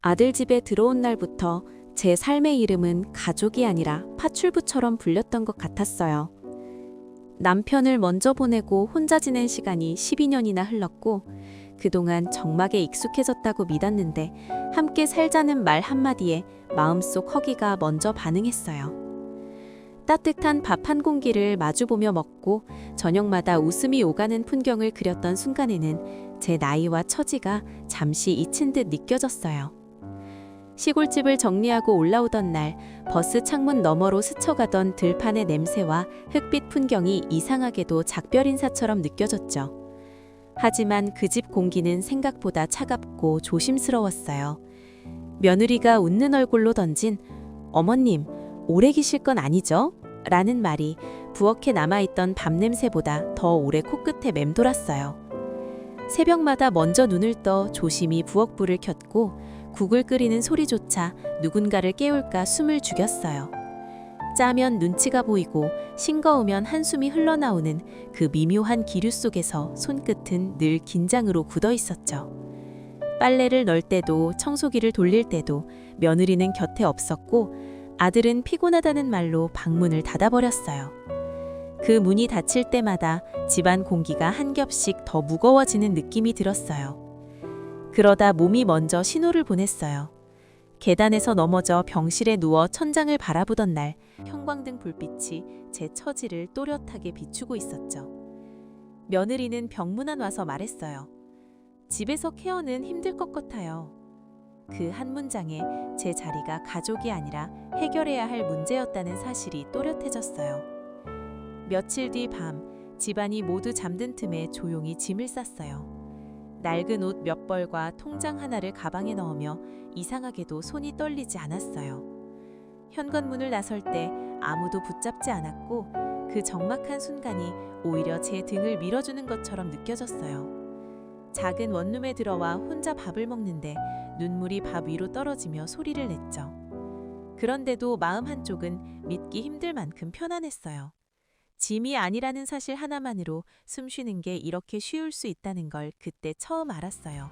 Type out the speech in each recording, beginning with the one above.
아들 집에 들어온 날부터 제 삶의 이름은 가족이 아니라 파출부처럼 불렸던 것 같았어요. 남편을 먼저 보내고 혼자 지낸 시간이 12년이나 흘렀고 그동안 정막에 익숙해졌다고 믿었는데 함께 살자는 말 한마디에 마음속 허기가 먼저 반응했어요. 따뜻한 밥 한 공기를 마주보며 먹고 저녁마다 웃음이 오가는 풍경을 그렸던 순간에는 제 나이와 처지가 잠시 잊힌 듯 느껴졌어요. 시골집을 정리하고 올라오던 날 버스 창문 너머로 스쳐가던 들판의 냄새와 흙빛 풍경이 이상하게도 작별 인사처럼 느껴졌죠. 하지만 그 집 공기는 생각보다 차갑고 조심스러웠어요. 며느리가 웃는 얼굴로 던진 어머님, 오래 계실 건 아니죠? 라는 말이 부엌에 남아있던 밥 냄새보다 더 오래 코끝에 맴돌았어요. 새벽마다 먼저 눈을 떠 조심히 부엌불을 켰고 국을 끓이는 소리조차 누군가를 깨울까 숨을 죽였어요. 짜면 눈치가 보이고 싱거우면 한숨이 흘러나오는 그 미묘한 기류 속에서 손끝은 늘 긴장으로 굳어 있었죠. 빨래를 널 때도 청소기를 돌릴 때도 며느리는 곁에 없었고 아들은 피곤하다는 말로 방문을 닫아버렸어요. 그 문이 닫힐 때마다 집안 공기가 한 겹씩 더 무거워지는 느낌이 들었어요. 그러다 몸이 먼저 신호를 보냈어요. 계단에서 넘어져 병실에 누워 천장을 바라보던 날 형광등 불빛이 제 처지를 또렷하게 비추고 있었죠. 며느리는 병문안 와서 말했어요. 집에서 케어는 힘들 것 같아요. 그 한 문장에 제 자리가 가족이 아니라 해결해야 할 문제였다는 사실이 또렷해졌어요. 며칠 뒤 밤 집안이 모두 잠든 틈에 조용히 짐을 쌌어요. 낡은 옷 몇 벌과 통장 하나를 가방에 넣으며 이상하게도 손이 떨리지 않았어요. 현관문을 나설 때 아무도 붙잡지 않았고 그 적막한 순간이 오히려 제 등을 밀어주는 것처럼 느껴졌어요. 작은 원룸에 들어와 혼자 밥을 먹는데 눈물이 밥 위로 떨어지며 소리를 냈죠. 그런데도 마음 한쪽은 믿기 힘들 만큼 편안했어요. 짐이 아니라는 사실 하나만으로 숨 쉬는 게 이렇게 쉬울 수 있다는 걸 그때 처음 알았어요.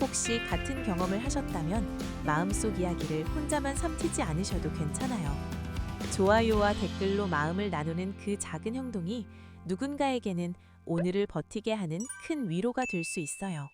혹시 같은 경험을 하셨다면 마음속 이야기를 혼자만 삼키지 않으셔도 괜찮아요. 좋아요와 댓글로 마음을 나누는 그 작은 행동이 누군가에게는 오늘을 버티게 하는 큰 위로가 될 수 있어요.